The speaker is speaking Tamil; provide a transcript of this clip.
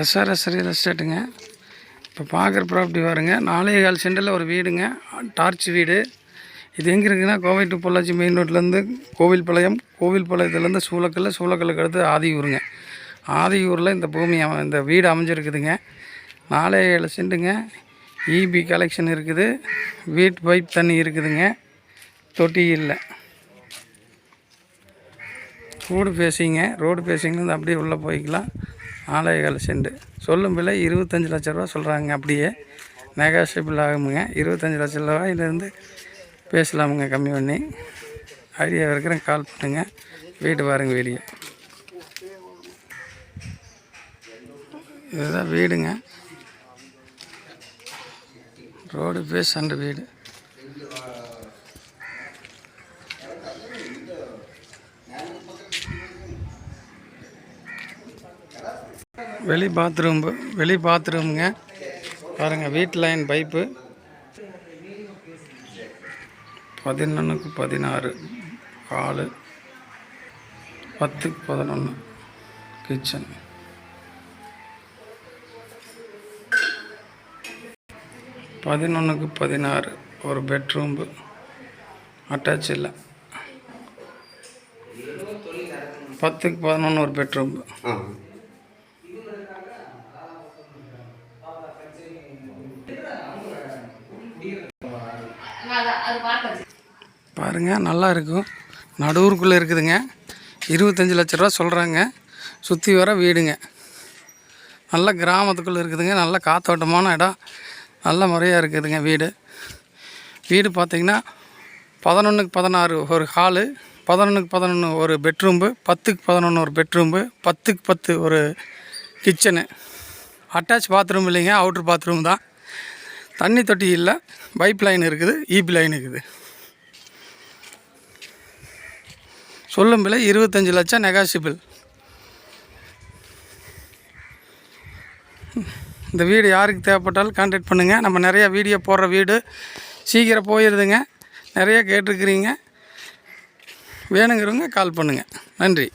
எஸ்ஆர்எஸ் ரியல் எஸ்டேட்டுங்க இப்போ பார்க்குற ப்ராப்பர்ட்டி பாருங்க. நாலே கால் சென்டில் ஒரு வீடுங்க. டார்ச் வீடு. இது எங்கே இருக்குன்னா கோவை டு பொள்ளாச்சி மெயின் ரோட்லேருந்து கோவில்பாளையம் கோவில்பாளையத்துலேருந்து சூளக்கல் சூளக்கல்லுக்கு அடுத்து ஆதியூருங்க. ஆதியூரில் இந்த பூமி இந்த வீடு அமைஞ்சிருக்குதுங்க. நாலே ஏழு சென்ட்டுங்க. இபி கலெக்ஷன் இருக்குது. வீட் பைப் தண்ணி இருக்குதுங்க. தொட்டி இல்லை. ரோடு பேசிங்க ரோடு பேசிங்லேருந்து அப்படியே உள்ளே போய்க்கலாம். நாலாயிரம் சென்ட் சொல்லும் விலை இருபத்தஞ்சி லட்ச ரூபா சொல்கிறாங்க அப்படியே. நெகாஷியபிள் ஆகுமுங்க. இருபத்தஞ்சி லட்ச ரூபாயிலேருந்து பேசலாமுங்க கம்மி பண்ணி. ஐடியா இருக்கிறேன் கால் பண்ணுங்கள் வீடு பாருங்க வெளியே இதுதான் வீடுங்க. ரோடு பேஸ் அண்டு வீடு. வெளி பாத்ரூம் வெளி பாத்ரூமுங்க பாருங்கள் வீட்டு லைன் பைப்பு பதினொன்றுக்கு பதினாறு. ஹாலு பத்துக்கு பதினொன்று கிச்சன் பதினொன்றுக்கு பதினாறு. ஒரு பெட்ரூம்பு அட்டாச் இல்லை. பத்துக்கு பதினொன்று ஒரு பெட்ரூம்பு பாருங்கள் நல்லா இருக்கும். நடூருக்குள்ளே இருக்குதுங்க. இருபத்தஞ்சி லட்ச ரூபா சொல்கிறாங்க சுற்றி வர வீடுங்க. நல்ல கிராமத்துக்குள்ளே இருக்குதுங்க. நல்ல காத்தோட்டமான இடம். நல்ல முறையாக இருக்குதுங்க வீடு. வீடு பார்த்திங்கன்னா பதினொன்றுக்கு பதினாறு ஒரு ஹாலு பதினொன்றுக்கு பதினொன்று ஒரு பெட்ரூம்பு பத்துக்கு பதினொன்று ஒரு பெட்ரூம்பு பத்துக்கு பத்து ஒரு கிச்சனு அட்டாச் பாத்ரூம் இல்லைங்க அவுட்ரு பாத்ரூம் தான். தண்ணி தொட்டி இல்லை பைப் லைன் இருக்குது ஈபி லைன் இருக்குது. சொல்லும் விலை இருபத்தஞ்சி லட்சம் நெகாசிபிள் இந்த வீடு யாருக்கு தேவைப்பட்டாலும் கான்டாக்ட் பண்ணுங்கள் நம்ம நிறையா வீடியோ போடுற வீடு. சீக்கிரம் போயிடுதுங்க நிறைய கேட்டிருக்கிறீங்க. வேணுங்கிறவங்க கால் பண்ணுங்கள் நன்றி.